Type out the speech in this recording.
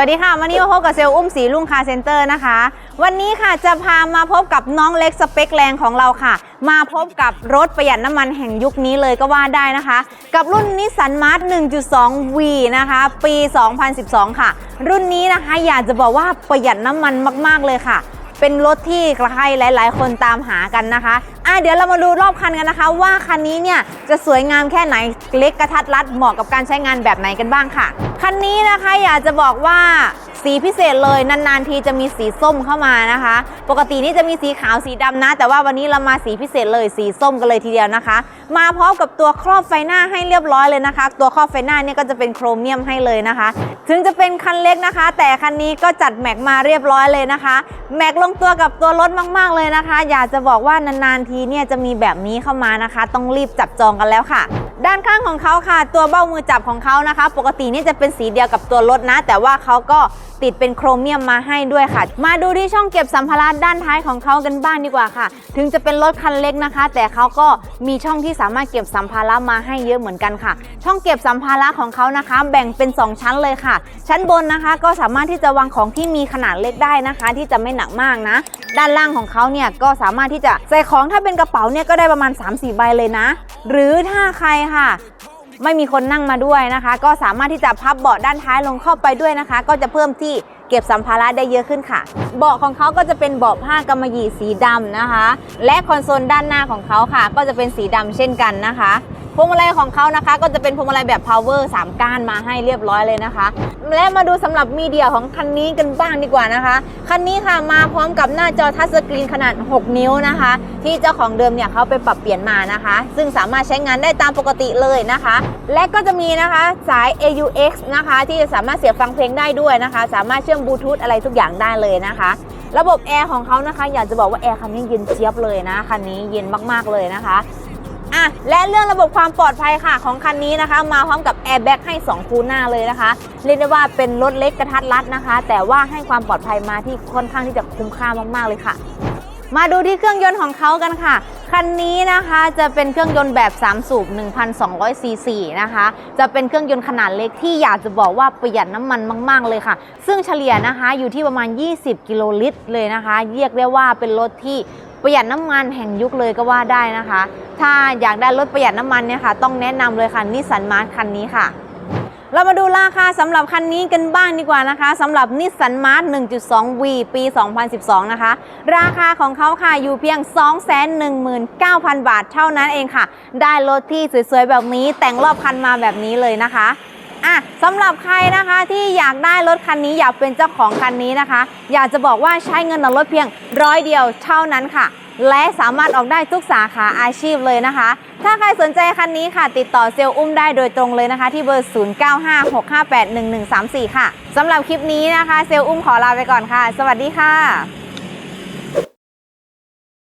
วัสดีค่ะวันนี้มาพบกับเซลล์อุ้มสีลุงคาเซ็นเตอร์นะคะ วันนี้ค่ะจะพามาพบกับน้องเล็กสเปคแรงของเราค่ะ มาพบกับรถประหยัดน้ำมันแห่งยุคนี้เลยก็ว่าได้นะคะ กับรุ่นนิสสันมาร์ท 1.2 V นะคะ ปี 2012 ค่ะ รุ่นนี้นะคะอยากจะบอกว่าประหยัดน้ำมันมาก ๆ เลยค่ะ เป็นรถที่ใครหลาย ๆ คนตามหากันนะคะอะเดี๋ยวเรามาดูรอบคันกันนะคะ ว่าคันนี้เนี่ยจะสวยงามแค่ไหนเล็กกระทัดรัดเหมาะกับการใช้งานแบบไหนกันบ้างค่ะ คันนี้นะคะอยากจะบอกว่า สีพิเศษเลยนานๆทีจะมีสีส้มเข้ามานะคะ ปกตินี่จะมีสีขาวสีดำนะ แต่ว่าวันนี้เรามาสีพิเศษเลยสีส้มกันเลยทีเดียวนะคะ มาพร้อมกับตัวครอบไฟหน้าให้เรียบร้อยเลยนะคะ ตัวครอบไฟหน้าเนี่ยก็จะเป็นโครเมียมให้เลยนะคะ ถึงจะเป็นคันเล็กนะคะ แต่คันนี้ก็จัดแม็กมาเรียบร้อยเลยนะคะ แม็กลงตัวกับตัวรถมากๆเลยนะคะ อยากจะบอกว่านานๆทีเนี่ยจะมีแบบนี้เข้ามานะคะ ต้องรีบจับจองกันแล้วค่ะด้านข้างของเขาค่ะ ตัวเบ้ามือจับของเขานะคะ ปกตินี่จะเป็นสีเดียวกับตัวรถนะ แต่ว่าเขาก็ติดเป็นโครเมียมมาให้ด้วยค่ะ มาดูที่ช่องเก็บสัมภาระด้านท้ายของเขากันบ้างดีกว่าค่ะ ถึงจะเป็นรถคันเล็กนะคะ แต่เขาก็มีช่องที่สามารถเก็บสัมภาระมาให้เยอะเหมือนกันค่ะ ช่องเก็บสัมภาระของเขานะคะ แบ่งเป็น 2 ชั้นเลยค่ะ ชั้นบนนะคะก็สามารถที่จะวางของที่มีขนาดเล็กได้นะคะ ที่จะไม่หนักมากนะ ด้านล่างของเขาเนี่ยก็สามารถที่จะใส่ของถ้าเป็นกระเป๋าเนี่ยก็ได้ประมาณ 3-4 ใบเลยนะ หรือถ้าใครค่ะ ไม่มีคนนั่งมาด้วยนะคะ ก็สามารถที่จะพับเบาะด้านท้ายลงเข้าไปด้วยนะคะ ก็จะเพิ่มที่เก็บสัมภาระได้เยอะขึ้นค่ะ เบาะของเขาก็จะเป็นเบาะผ้ากำมะหยี่สีดำนะคะ และคอนโซลด้านหน้าของเขาค่ะ ก็จะเป็นสีดำเช่นกันนะคะ พวงมาลัยของเขานะคะ ก็จะเป็นพวงมาลัยแบบ power 3 ก้านมาให้เรียบร้อยเลยนะคะ และมาดูสำหรับมีเดียของคันนี้กันบ้างดีกว่านะคะ คันนี้ค่ะมาพร้อมกับหน้าจอทัชสกรีนขนาด 6 นิ้วนะคะ ที่เจ้าของเดิมเนี่ยเขาไปปรับเปลี่ยนมานะคะ ซึ่งสามารถใช้งานได้ตามปกติเลยนะคะ และก็จะมีนะคะสาย AUX นะคะ ที่จะสามารถเสียบฟังเพลงได้ด้วยนะคะ สามารถเชื่อมบลูทูธอะไรทุกอย่างได้เลยนะคะระบบแอร์ของเขานะคะ อยากจะบอกว่าแอร์คันนี้เย็นเจี๊ยบเลยนะคันนี้เย็นมากๆเลยนะคะ อะและเรื่องระบบความปลอดภัยค่ะของคันนี้นะคะ มาพร้อมกับแอร์แบ็กให้ 2 คูหน้าเลยนะคะ เรียกได้ว่าเป็นรถเล็กกระทัดรัดนะคะ แต่ว่าให้ความปลอดภัยมาที่ค่อนข้างที่จะคุ้มค่ามาก ๆ เลยค่ะ มาดูที่เครื่องยนต์ของเขากันค่ะคันนี้นะคะจะเป็นเครื่องยนต์แบบ 3 สูบ 1,200 ซีซีนะคะ จะเป็นเครื่องยนต์ขนาดเล็กที่อยากจะบอกว่าประหยัดน้ำมันมาก ๆ เลยค่ะ ซึ่งเฉลี่ยนะคะอยู่ที่ประมาณ 20 กิโลลิตรเลยนะคะ เรียกได้ว่าเป็นรถที่ประหยัดน้ำมันแห่งยุคเลยก็ว่าได้นะคะ ถ้าอยากได้รถประหยัดน้ำมันเนี่ยค่ะ ต้องแนะนำเลยค่ะนิสสันมาร์ทคันนี้ค่ะ เรามาดูราคาสำหรับคันนี้กันบ้างดีกว่านะคะสำหรับนิสสันมาร์ท 1.2V ปี 2012 นะคะ ราคาของเขาค่ะอยู่เพียง 219,000 บาทเท่านั้นเองค่ะ ได้รถที่สวยๆ แบบนี้แต่งรอบคันมาแบบนี้เลยนะคะอะสำหรับใครนะคะที่อยากได้รถคันนี้อยากเป็นเจ้าของคันนี้นะคะ อยากจะบอกว่าใช้เงินออรถเพียงร้อยเดียวเท่านั้นค่ะ และสามารถออกได้ทุกสาขาอาชีพเลยนะคะ ถ้าใครสนใจคันนี้ค่ะ ติดต่อเซลล์อุ้มได้โดยตรงเลยนะคะ ที่เบอร์ 0956581134 ค่ะสำหรับคลิปนี้นะคะ เซลล์อุ้มขอลาไปก่อนค่ะ สวัสดีค่ะ